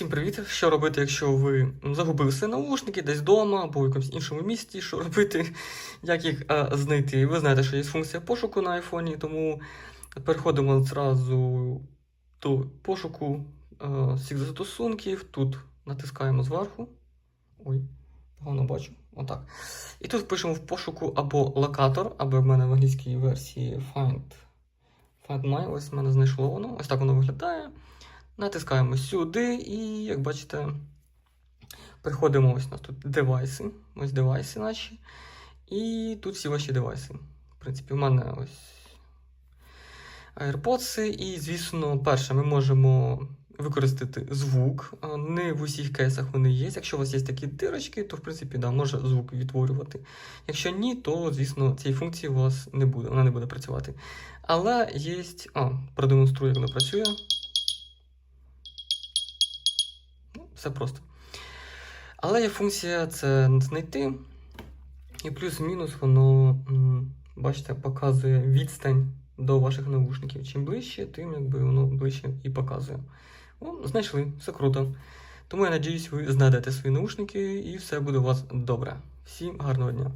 Всім привіт! Що робити, якщо ви загубили свої наушники десь вдома або в якомусь іншому місті, що робити, як їх е, знайти? Ви знаєте, що є функція пошуку на айфоні, тому переходимо зразу до пошуку е, всіх застосунків. Тут натискаємо зверху. Ой, погано бачу. Отак. І тут пишемо в пошуку або локатор, або в мене в англійській версії Find, Find My. Ось в мене знайшло воно. Ось так воно виглядає. Натискаємо сюди, і, як бачите, переходимо ось у нас тут девайси. Ось девайси наші. І тут всі ваші девайси. В принципі, в мене ось AirPods. І, звісно, перше, ми можемо використати звук. Не в усіх кейсах вони є. Якщо у вас є такі дирочки, то в принципі да, може звук відтворювати. Якщо ні, то звісно цієї функції у вас не буде, вона не буде працювати. Але є. А, продемонструю, як вона працює. Все просто. Але є функція це знайти. І плюс-мінус воно, бачите, показує відстань до ваших навушників. Чим ближче, тим якби воно ближче і показує. О, знайшли, все круто. Тому я надіюсь, ви знайдете свої наушники і все буде у вас добре. Всім гарного дня!